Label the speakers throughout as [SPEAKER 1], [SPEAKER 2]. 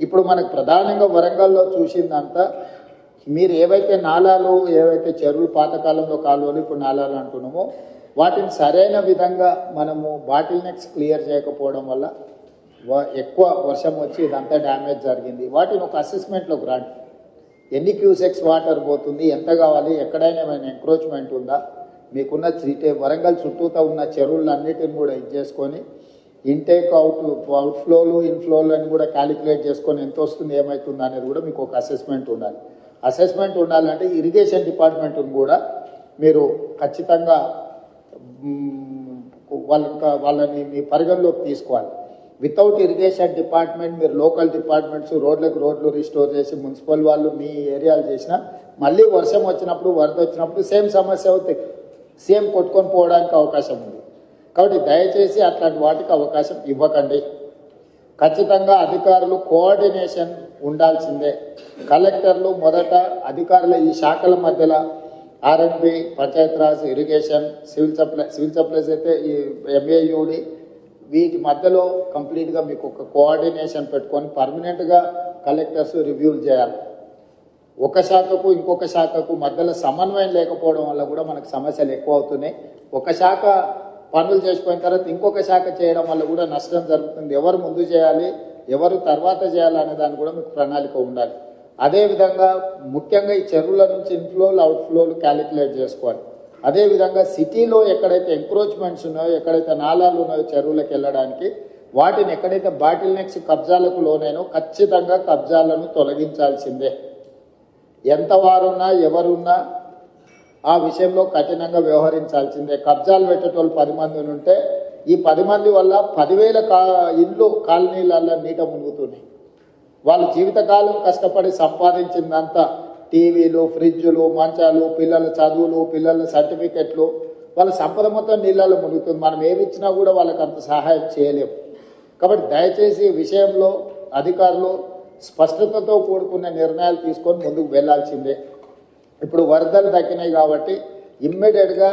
[SPEAKER 1] ఇప్పుడు మనకు ప్రధానంగా వరంగల్లో చూసిందంతా మీరు ఏవైతే నాలాలు ఏవైతే చెరువులు పాతకాలంలో కాలువలు ఇప్పుడు నాలాలు అంటున్నామో వాటిని సరైన విధంగా మనము బాటిల్ నెక్స్ క్లియర్ చేయకపోవడం వల్ల వ- ఎక్కువ వర్షం వచ్చి ఇదంతా డ్యామేజ్ జరిగింది. వాటిని ఒక అసెస్మెంట్లోకి రాండి. ఎన్ని క్యూసెక్స్ వాటర్ పోతుంది ఎంత కావాలి ఎక్కడైనా ఏమైనా ఎంక్రోచ్మెంట్ ఉందా మీకున్న శ్రీటే వరంగల్ చుట్టూతా ఉన్న చెరువులన్నిటిని కూడా ఇది చేసుకొని ఇంటేక్ అవుట్ అవుట్ ఫ్లోలు ఇన్ఫ్లోలు అని కూడా క్యాలిక్యులేట్ చేసుకొని ఎంత వస్తుంది ఏమవుతుంది అనేది కూడా మీకు ఒక అసెస్మెంట్ ఉండాలి. అసెస్మెంట్ ఉండాలంటే ఇరిగేషన్ డిపార్ట్మెంట్ని కూడా మీరు ఖచ్చితంగా వాళ్ళ వాళ్ళని మీ పరిగణలోకి తీసుకోవాలి. వితౌట్ ఇరిగేషన్ డిపార్ట్మెంట్ మీరు లోకల్ డిపార్ట్మెంట్స్ రోడ్లకు రోడ్లు రిస్టోర్ చేసి మున్సిపల్ వాళ్ళు మీ ఏరియాలు చేసినా మళ్ళీ వర్షం వచ్చినప్పుడు వరద వచ్చినప్పుడు సేమ్ సమస్య అవుతాయి. సేమ్ కొట్టుకొని పోవడానికి అవకాశం ఉంది. కాబట్టి దయచేసి అట్లాంటి వాటికి అవకాశం ఇవ్వకండి. ఖచ్చితంగా అధికారులు కోఆర్డినేషన్ ఉండాల్సిందే. కలెక్టర్లు మొదట అధికారుల ఈ శాఖల మధ్యలో R and B Panchayati Raj irrigation civil supply civil supplies అయితే ఈ ఎంఏయుడి వీటి మధ్యలో కంప్లీట్గా మీకు ఒక కోఆర్డినేషన్ పెట్టుకొని పర్మనెంట్గా కలెక్టర్స్ రివ్యూలు చేయాలి. ఒక శాఖకు ఇంకొక శాఖకు మధ్యలో సమన్వయం లేకపోవడం వల్ల కూడా మనకు సమస్యలు ఎక్కువ అవుతున్నాయి. ఒక శాఖ పనులు చేసిపోయిన తర్వాత ఇంకొక శాఖ చేయడం వల్ల కూడా నష్టం జరుగుతుంది. ఎవరు ముందు చేయాలి ఎవరు తర్వాత చేయాలి అనే దాన్ని కూడా మీకు ప్రణాళిక ఉండాలి. అదేవిధంగా ముఖ్యంగా ఈ చెరువుల నుంచి ఇన్ఫ్లోలు అవుట్ఫ్లోలు క్యాలిక్యులేట్ చేసుకోవాలి. అదేవిధంగా సిటీలో ఎక్కడైతే ఎంక్రోచ్మెంట్స్ ఉన్నాయో ఎక్కడైతే నాలాలు ఉన్నాయో చెరువులకు వెళ్ళడానికి వాటిని ఎక్కడైతే బాటిల్ నెక్స్ కబ్జాలకు లోనైనో ఖచ్చితంగా కబ్జాలను తొలగించాల్సిందే. ఎంత వారున్నా ఎవరున్నా ఆ విషయంలో కఠినంగా వ్యవహరించాల్సిందే. కబ్జాలు పెట్టేటోళ్ళు పది మంది ఉంటే ఈ పది మంది వల్ల పదివేల కా ఇళ్ళు కాలనీలల్లో నీట మునుగుతున్నాయి. వాళ్ళు జీవితకాలం కష్టపడి సంపాదించిందంతా టీవీలు ఫ్రిడ్జులు మంచాలు పిల్లల చదువులు పిల్లల సర్టిఫికెట్లు వాళ్ళ సంపద మొత్తం నీళ్ళలో మునుగుతుంది. మనం ఏమిచ్చినా కూడా వాళ్ళకి అంత సహాయం చేయలేము కాబట్టి దయచేసి విషయంలో అధికారులు స్పష్టతతో కూడుకున్న నిర్ణయాలు తీసుకొని ముందుకు వెళ్ళాల్సిందే. ఇప్పుడు వరదలు తగ్గినాయి కాబట్టి ఇమ్మీడియట్గా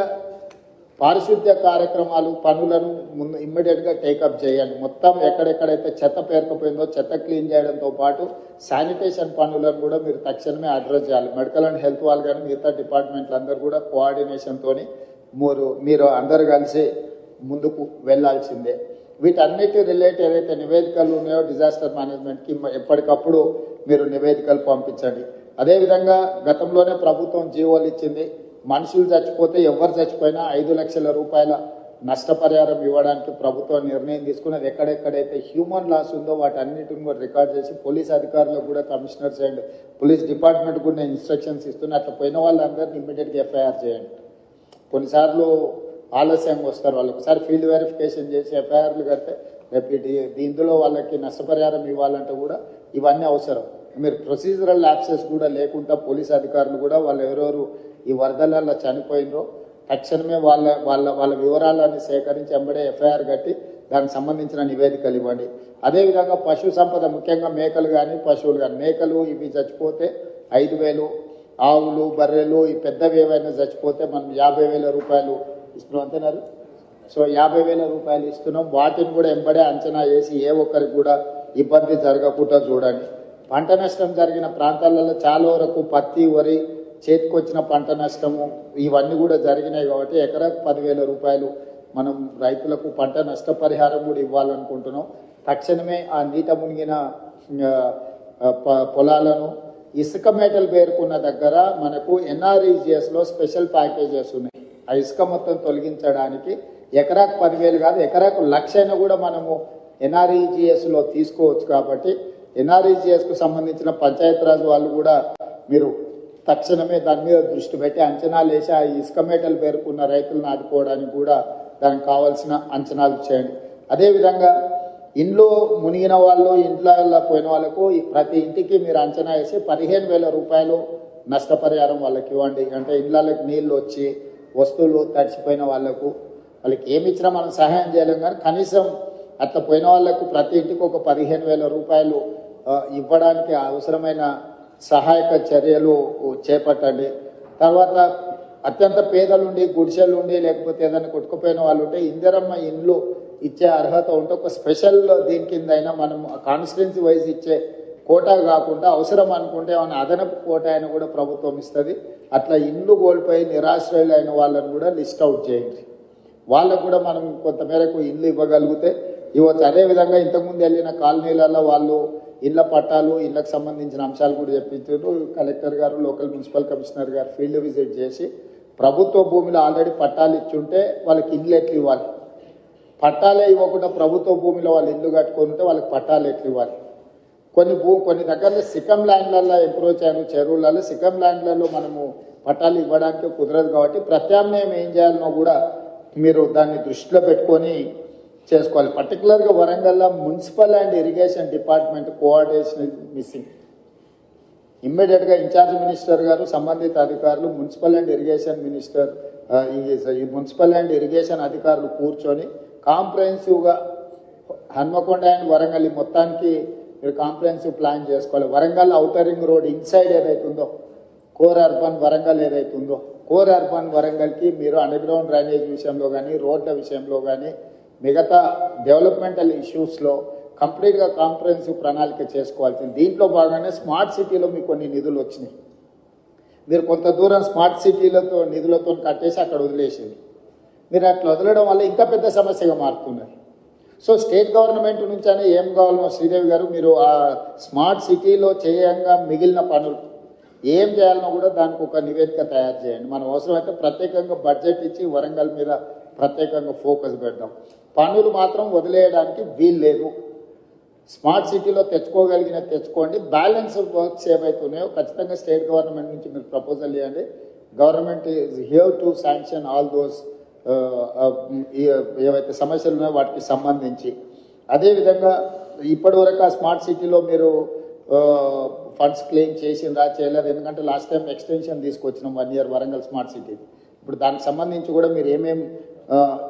[SPEAKER 1] పారిశుద్ధ్య కార్యక్రమాలు పనులను ముందు ఇమ్మీడియట్గా టేకప్ చేయండి మొత్తం ఎక్కడెక్కడైతే చెత్త పేరుకుపోయిందో చెత్త క్లీన్ చేయడంతో పాటు శానిటేషన్ పనులను కూడా మీరు తక్షణమే అడ్రస్ చేయాలి. మెడికల్ అండ్ హెల్త్ వాళ్ళు కానీ మిగతా డిపార్ట్మెంట్లు అందరూ కూడా కోఆర్డినేషన్తో మీరు మీరు అందరు కలిసి ముందుకు వెళ్ళాల్సిందే. వీటన్నిటి రిలేట్ ఏదైతే నివేదికలు ఉన్నాయో డిజాస్టర్ మేనేజ్మెంట్కి ఎప్పటికప్పుడు మీరు నివేదికలు పంపించండి. అదేవిధంగా గతంలోనే ప్రభుత్వం జీవోలు ఇచ్చింది. మనుషులు చచ్చిపోతే ఎవరు చచ్చిపోయినా ఐదు లక్షల రూపాయల నష్టపరిహారం ఇవ్వడానికి ప్రభుత్వం నిర్ణయం తీసుకున్నది. ఎక్కడెక్కడైతే హ్యూమన్ లాస్ ఉందో వాటన్నిటిని కూడా రికార్డ్ చేసి పోలీస్ అధికారులకు కూడా కమిషనర్స్ అండ్ పోలీస్ డిపార్ట్మెంట్ కూడా నేను ఇన్స్ట్రక్షన్స్ ఇస్తున్నా. అట్లా పోయిన వాళ్ళందరినీ ఇమ్మీడియట్గా ఎఫ్ఐఆర్ చేయండి. కొన్నిసార్లు ఆలస్యంగా వస్తారు. వాళ్ళు ఒకసారి ఫీల్డ్ వెరిఫికేషన్ చేసి ఎఫ్ఐఆర్లు కడితే రేపు ఇందులో వాళ్ళకి నష్టపరిహారం ఇవ్వాలంటే కూడా ఇవన్నీ అవసరం. మీరు ప్రొసీజరల్ యాక్సెస్ కూడా లేకుండా పోలీస్ అధికారులు కూడా వాళ్ళు ఎవరెవరు ఈ వరదలలో చనిపోయినరో తక్షణమే వాళ్ళ వాళ్ళ వాళ్ళ వివరాలన్నీ సేకరించి ఎంబడే ఎఫ్ఐఆర్ కట్టి దానికి సంబంధించిన నివేదికలు ఇవ్వండి. అదేవిధంగా పశు సంపద ముఖ్యంగా మేకలు కానీ పశువులు కానీ మేకలు ఇవి చచ్చిపోతే ఐదు వేలు ఆవులు బర్రెలు ఈ పెద్దవి ఏవైనా చచ్చిపోతే మనం యాభై వేల రూపాయలు ఇస్తున్నాం అంతేనారు? సో యాభై వేల రూపాయలు ఇస్తున్నాం. వాటిని కూడా ఎంబడే అంచనా వేసి ఏ ఒక్కరికి కూడా ఇబ్బంది జరగకుండా చూడండి. పంట నష్టం జరిగిన ప్రాంతాలలో చాలా వరకు పత్తి వరి చేతికొచ్చిన పంట నష్టము ఇవన్నీ కూడా జరిగినాయి కాబట్టి ఎకరాకు పదివేల రూపాయలు మనం రైతులకు పంట నష్టపరిహారం కూడా ఇవ్వాలనుకుంటున్నాం. తక్షణమే ఆ నీట మునిగిన ప- పొలాలను ఇసుక మేటలు పేర్కొన్న దగ్గర మనకు ఎన్ఆర్ఈజిఎస్లో స్పెషల్ ప్యాకేజెస్ ఉన్నాయి. ఆ ఇసుక మొత్తం తొలగించడానికి ఎకరాకు పదివేలు కాదు ఎకరాకు లక్ష అయినా కూడా మనము ఎన్ఆర్ఈజిఎస్లో తీసుకోవచ్చు కాబట్టి ఎన్ఆర్ఈజిఎస్కు సంబంధించిన పంచాయతీరాజ్ వాళ్ళు కూడా మీరు తక్షణమే దాని మీద దృష్టి పెట్టి అంచనాలు వేసి ఆ ఇసుక మేటలు పేర్కొన్న రైతులను ఆదుకోవడానికి కూడా దానికి కావాల్సిన అంచనాలు చేయండి. అదేవిధంగా ఇంట్లో మునిగిన వాళ్ళు ఇంట్లో పోయిన వాళ్ళకు ప్రతి ఇంటికి మీరు అంచనా వేసి పదిహేను వేల రూపాయలు నష్టపరిహారం వాళ్ళకి ఇవ్వండి. అంటే ఇళ్ళకి నీళ్ళు వచ్చి వస్తువులు తడిచిపోయిన వాళ్ళకు వాళ్ళకి ఏమి ఇచ్చినా మనం సహాయం చేయలేం కానీ కనీసం అట్లా పోయిన వాళ్ళకు ప్రతి ఇంటికి ఒక పదిహేను వేల రూపాయలు ఇవ్వడానికి అవసరమైన సహాయక చర్యలు చేపట్టండి. తర్వాత అత్యంత పేదలుండి గుడిసెలుండి లేకపోతే ఏదైనా కొట్టుకుపోయిన వాళ్ళు ఉంటే ఇందిరమ్మ ఇండ్లు ఇచ్చే అర్హత ఉంటే ఒక స్పెషల్ దీని కింద అయినా మనం కాన్స్టిట్యున్సీ వైజ్ ఇచ్చే కోటా కాకుండా అవసరం అనుకుంటే ఏమైనా అదనపు కోటా అయినా కూడా ప్రభుత్వం ఇస్తుంది. అట్లా ఇల్లు కోల్పోయి నిరాశ్రయులు అయిన వాళ్ళని కూడా లిస్ట్ అవుట్ చేయండి. వాళ్ళకు కూడా మనం కొంతమేరకు ఇల్లు ఇవ్వగలిగితే ఇవ్వచ్చు అదేవిధంగా ఇంతకుముందు వెళ్ళిన కాలనీలలో వాళ్ళు ఇళ్ళ పట్టాలు ఇళ్ళకు సంబంధించిన అంశాలు కూడా చెప్పించారు కలెక్టర్ గారు లోకల్ మున్సిపల్ కమిషనర్ గారు ఫీల్డ్ విజిట్ చేసి ప్రభుత్వ భూమిలో ఆల్రెడీ పట్టాలు ఇచ్చుంటే వాళ్ళకి ఇల్లు ఎట్లు ఇవ్వాలి? పట్టాలే ఇవ్వకుండా ప్రభుత్వ భూమిలో వాళ్ళు ఇల్లు కట్టుకొని ఉంటే వాళ్ళకి పట్టాలు ఎట్లు ఇవ్వాలి? కొన్ని భూ కొన్ని దగ్గరలో సికం ల్యాండ్లలో ఎంప్రోచ్ అయిన చెరువులలో సికం ల్యాండ్లలో మనము పట్టాలు ఇవ్వడానికి కుదరదు కాబట్టి ప్రత్యామ్నాయం ఏం చేయాలనో కూడా మీరు దాన్ని దృష్టిలో పెట్టుకొని చేసుకోవాలి. పర్టికులర్గా వరంగల్లో municipal and irrigation department coordination missing ఇమ్మీడియట్గా ఇన్ఛార్జ్ మినిస్టర్ గారు సంబంధిత అధికారులు మున్సిపల్ అండ్ ఇరిగేషన్ మినిస్టర్ ఈ- మున్సిపల్ అండ్ ఇరిగేషన్ అధికారులు కూర్చొని కాంప్రహెన్సివ్గా హన్మకొండ అండ్ వరంగల్ ఈ మొత్తానికి మీరు కాంప్రహెన్సివ్ ప్లాన్ చేసుకోవాలి. వరంగల్ అవుటరింగ్ రోడ్ ఇన్సైడ్ ఏదైతే ఉందో కోర్ అర్బన్ వరంగల్ ఏదైతే ఉందో కోర్ అర్బన్ వరంగల్కి మీరు అండర్గ్రౌండ్ డ్రైనేజ్ విషయంలో కానీ రోడ్ల విషయంలో కానీ మిగతా డెవలప్మెంటల్ ఇష్యూస్లో కంప్లీట్గా కాంప్రహెన్సివ్ ప్రణాళిక చేసుకోవాల్సింది. దీంట్లో భాగంగానే స్మార్ట్ సిటీలో మీకు కొన్ని నిధులు వచ్చినాయి. మీరు కొంత దూరం స్మార్ట్ సిటీలతో నిధులతో కట్టేసి అక్కడ వదిలేసింది. మీరు అట్లా వదలడం వల్ల ఇంకా పెద్ద సమస్యగా మారుతున్నది సో స్టేట్ గవర్నమెంట్ నుంచైనా ఏం కావాలనో శ్రీదేవి గారు మీరు ఆ స్మార్ట్ సిటీలో చేయంగా మిగిలిన పనులు ఏం చేయాలనో కూడా దానికి ఒక నివేదిక తయారు చేయండి. మనం అవసరమైతే ప్రత్యేకంగా బడ్జెట్ ఇచ్చి వరంగల్ మీద ప్రత్యేకంగా ఫోకస్ పెడదాం. పనులు మాత్రం వదిలేయడానికి వీలు లేదు స్మార్ట్ సిటీలో తెచ్చుకోగలిగిన తెచ్చుకోండి. బ్యాలెన్స్ వర్క్స్ ఏవైతే ఉన్నాయో ఖచ్చితంగా స్టేట్ గవర్నమెంట్ నుంచి మీరు ప్రపోజల్ ఇవ్వండి. Government is here to sanction all those ఏవైతే సమస్యలు ఉన్నాయో వాటికి సంబంధించి. అదేవిధంగా ఇప్పటి వరకు ఆ స్మార్ట్ సిటీలో మీరు ఫండ్స్ క్లెయిమ్ చేసిందా చేయలేదు? ఎందుకంటే లాస్ట్ టైం ఎక్స్టెన్షన్ తీసుకొచ్చినాం one year Warangal smart city. ఇప్పుడు దానికి సంబంధించి కూడా మీరు ఏమేమి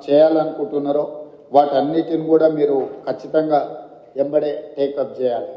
[SPEAKER 1] చేయాలనుకుంటున్నారో వాటన్నిటిని కూడా మీరు ఖచ్చితంగా ఎంబడే టేకప్ చేయాలి.